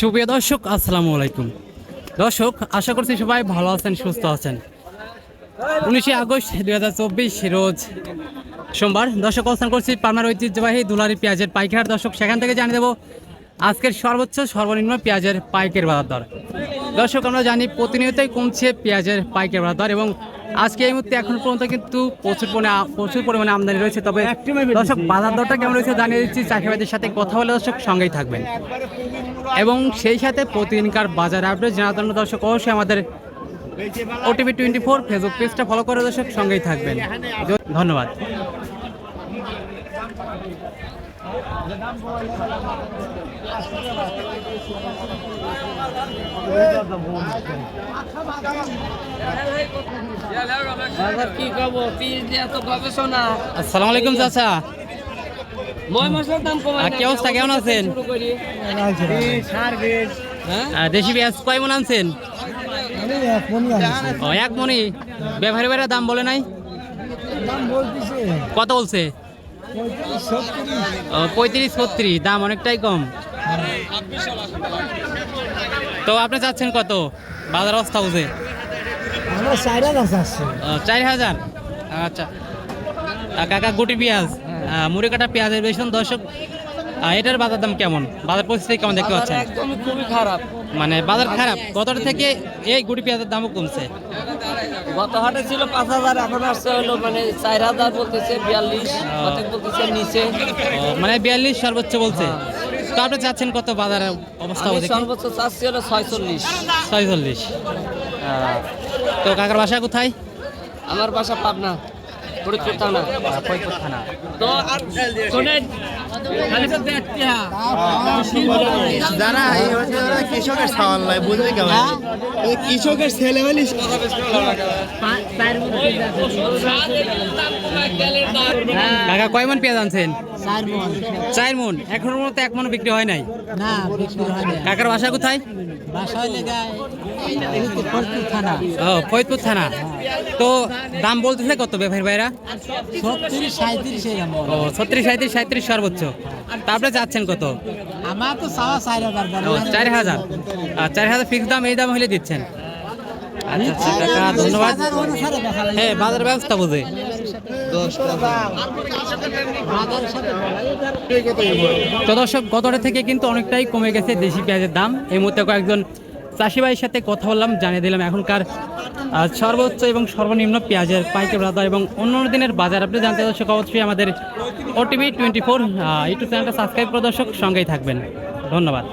সুপ্রিয় দর্শক, আসসালামু আলাইকুম। দর্শক, আশা করছি সবাই ভালো আছেন, সুস্থ আছেন। উনিশে আগস্ট দুই হাজার চব্বিশ রোজ সোমবার দর্শক অবস্থান করছি পালমার ঐতিহ্যবাহী দুলারি পেঁয়াজের পাইকার দর্শক, সেখান থেকে জানিয়ে দেবো, আজকের সর্বোচ্চ সর্বনিম্ন পেঁয়াজের পাইকের বাজার দর। দর্শক, আমরা জানি প্রতিনিয়তই কমছে পেঁয়াজের পাইকের বাজার দর এবং আজকে এই মুহূর্তে এখন পর্যন্ত কিন্তু প্রচুর পরিমাণে প্রচুর পরিমাণে আমদানি রয়েছে। তবে দর্শক বাজার দরটা কেমন রয়েছে জানিয়ে দিচ্ছি। চাষিবাদের সাথে কথা বলে দর্শক সঙ্গেই থাকবেন। এবং সেই সাথে প্রতিদিনকার বাজার আপডেট জানার জন্য দর্শক অবশ্যই আমাদের ওটিভি টোয়েন্টি ফোর ফেসবুক পেজটা ফলো করে দর্শক সঙ্গেই থাকবেন। ধন্যবাদ বাজার কি করব পিস দিয়ে তো গবেষণা আসসালামু আলাইকুম চাচা। দাম আর কি অবস্থা, কেমন আছেন? হ্যাঁ? আহ, দেশি পেঁয়াজ কয় মন আনছেন? এক মনি ব্যবহারী বাইরে দাম বলে নাই? কত বলছে? ও পঁয়ত্রিশ ছত্রিশ। দাম অনেকটাই কম। তো আপনি চাচ্ছেন কত? বাজার অবস্থা বুঝে? চার হাজার আচ্ছা। কাকা গুটি পেঁয়াজ। মুড়ি কাটা পেঁয়াজের বেশন। দর্শক এটার বাজার দাম কেমন? বাজার পরিস্থিতি কেমন দেখতে পাচ্ছেন? একদমই খুবই খারাপ। মানে বাজার খারাপ। গতটা থেকে এই গুটি পেঁয়াজের দামও কমছে? গত হাটে ছিল পাঁচ হাজার এখন আসছে হলো মানে চার হাজার বলতেছে বিয়াল্লিশ বলতেছে নিচে। মানে বিয়াল্লিশ সর্বোচ্চ বলছে। তো আপনি চাচ্ছেন কত বাজারের অবস্থা দেখি? সর্বোচ্চ চাচ্ছি হলো ছয়চল্লিশ। ছয়চল্লিশ। তো কাকার বাসা কোথায়? আমার বাসা পাবনা ফরিদপুর থানা। ফরিদপুর থানা। তো শোনেন দেখতে হ্যাঁ যারা এই হচ্ছে ওরা কৃষকের সাওয়াল নয় বুঝলি কেমন? কৃষকের ছেলে কাকা কয় মন পেঁয়াজ আনছেন? চার মন। মন? মতো এক মন বিক্রি হয় নাই? না বিক্রি হয় না কাকার বাসা কোথায়? লেগায় ফরিদপুর থানা। ও ফরিদপুর থানা। তো দাম বলতেছে কত ব্যাপারী ভাইরা? ছত্রিশ সাঁত্রিশ ও ছত্রিশ সাঁত্রিশ সাঁত্রিশ সর্বোচ্চ। তা আপনি চাচ্ছেন কত? আমার তো চাওয়া চার হাজার ও চার হাজার। চার হাজার ফিক্স দাম এই দাম হলে দিচ্ছেন। আচ্ছা আচ্ছা ধন্যবাদ। হ্যাঁ বাজার ব্যবস্থা বুঝে। তো দর্শক গতটা থেকে কিন্তু অনেকটাই কমে গেছে দেশি পেঁয়াজের দাম। এই মুহূর্তে কয়েকজন চাষি ভাইয়ের সাথে কথা বললাম জানিয়ে দিলাম এখনকার সর্বোচ্চ এবং সর্বনিম্ন পেঁয়াজের পাইকারি বাজার এবং অন্য দিনের বাজার। আপনি জানতে দর্শক অবশ্যই আমাদের ওটিভি টোয়েন্টি ফোর ইউটিউব চ্যানেলটা সাবস্ক্রাইব করে দর্শক সঙ্গেই থাকবেন। ধন্যবাদ।